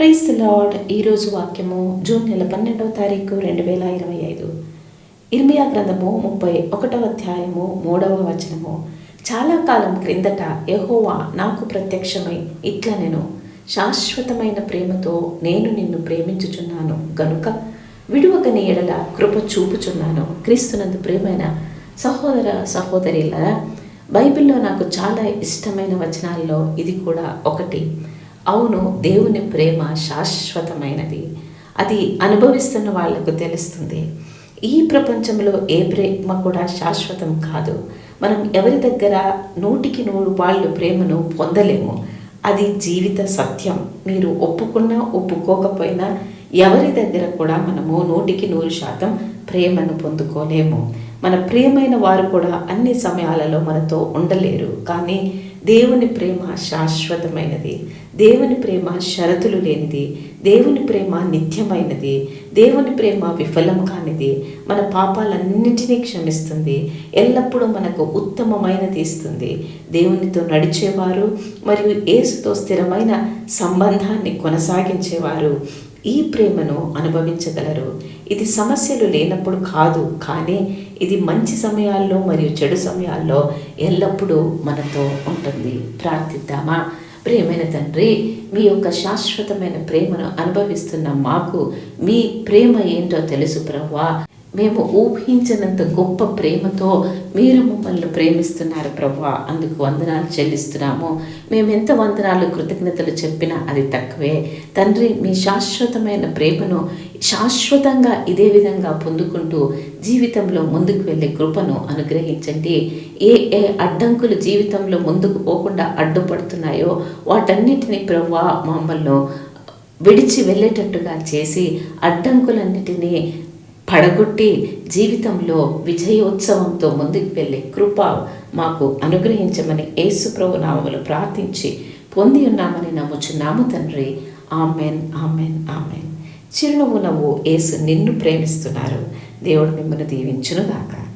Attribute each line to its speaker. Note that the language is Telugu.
Speaker 1: Price lord. ఈరోజు వాక్యము జూన్ నెల పన్నెండవ తారీఖు రెండు వేల ఇరవై ఐదు. ఇర్మియా గ్రంథము ముప్పై ఒకటవ అధ్యాయము మూడవ వచనము. చాలా కాలం క్రిందట యహోవా నాకు ప్రత్యక్షమై ఇట్లా నేను శాశ్వతమైన ప్రేమతో నేను నిన్ను ప్రేమించుచున్నాను గనుక విడువకని ఎడల కృప చూపుచున్నాను. క్రీస్తునందు ప్రేమైన సహోదర సహోదరిల బైబిల్లో నాకు చాలా ఇష్టమైన వచనాల్లో ఇది కూడా ఒకటి. అవును దేవుని ప్రేమ శాశ్వతమైనది. అది అనుభవిస్తున్న వాళ్ళకు తెలుస్తుంది. ఈ ప్రపంచంలో ఏ ప్రేమ కూడా శాశ్వతం కాదు. మనం ఎవరి దగ్గర నూటికి నూరు వాళ్ళు ప్రేమను పొందలేము అది జీవిత సత్యం. మీరు ఒప్పుకున్నా ఒప్పుకోకపోయినా ఎవరి దగ్గర కూడా మనము నూటికి నూరు శాతం ప్రేమను పొందుకోలేము. మన ప్రియమైన వారు కూడా అన్ని సమయాలలో మనతో ఉండలేరు. కానీ దేవుని ప్రేమ శాశ్వతమైనది. దేవుని ప్రేమ షరతులు లేనిది. దేవుని ప్రేమ నిత్యమైనది. దేవుని ప్రేమ విఫలం కానిది. మన పాపాలన్నింటినీ క్షమిస్తుంది. ఎల్లప్పుడూ మనకు ఉత్తమమైనది ఇస్తుంది. దేవునితో నడిచేవారు మరియు ఏసుతో స్థిరమైన సంబంధాన్ని కొనసాగించేవారు. ఈ ప్రేమను అనుభవించగలరు. ఇది సమస్యలు లేనప్పుడు కాదు కానీ ఇది మంచి సమయాల్లో మరియు చెడు సమయాల్లో ఎల్లప్పుడూ మనతో ఉంటుంది. ప్రార్థిద్దామా? ప్రేమైన తండ్రి మీ యొక్క శాశ్వతమైన ప్రేమను అనుభవిస్తున్న మాకు మీ ప్రేమ ఏంటో తెలుసు ప్రవ్వా. మేము ఊహించినంత గొప్ప ప్రేమతో మీరు మమ్మల్ని ప్రేమిస్తున్నారు ప్రభా అందుకు వందనాలు చెల్లిస్తున్నాము. మేము ఎంత వందనాలు కృతజ్ఞతలు చెప్పినా అది తక్కువే. తండ్రి మీ శాశ్వతమైన ప్రేమను శాశ్వతంగా ఇదే విధంగా పొందుకుంటూ జీవితంలో ముందుకు వెళ్ళే కృపను అనుగ్రహించండి. ఏ ఏ అడ్డంకులు జీవితంలో ముందుకు పోకుండా అడ్డుపడుతున్నాయో వాటన్నిటినీ ప్రవ్వా మమ్మల్ని విడిచి వెళ్ళేటట్టుగా చేసి అడ్డంకులన్నిటినీ పడగొట్టి జీవితంలో విజయోత్సవంతో ముందుకు వెళ్ళే కృప మాకు అనుగ్రహించమని యేసుప్రభు నామములు ప్రార్థించి పొంది ఉన్నామని నమ్ముచున్నాము తండ్రి. Amen amen amen. చిరునవ్వు నవ్వు యేసు నిన్ను ప్రేమిస్తున్నారు. దేవుడు మిమ్మల్ని దీవించునుగాక.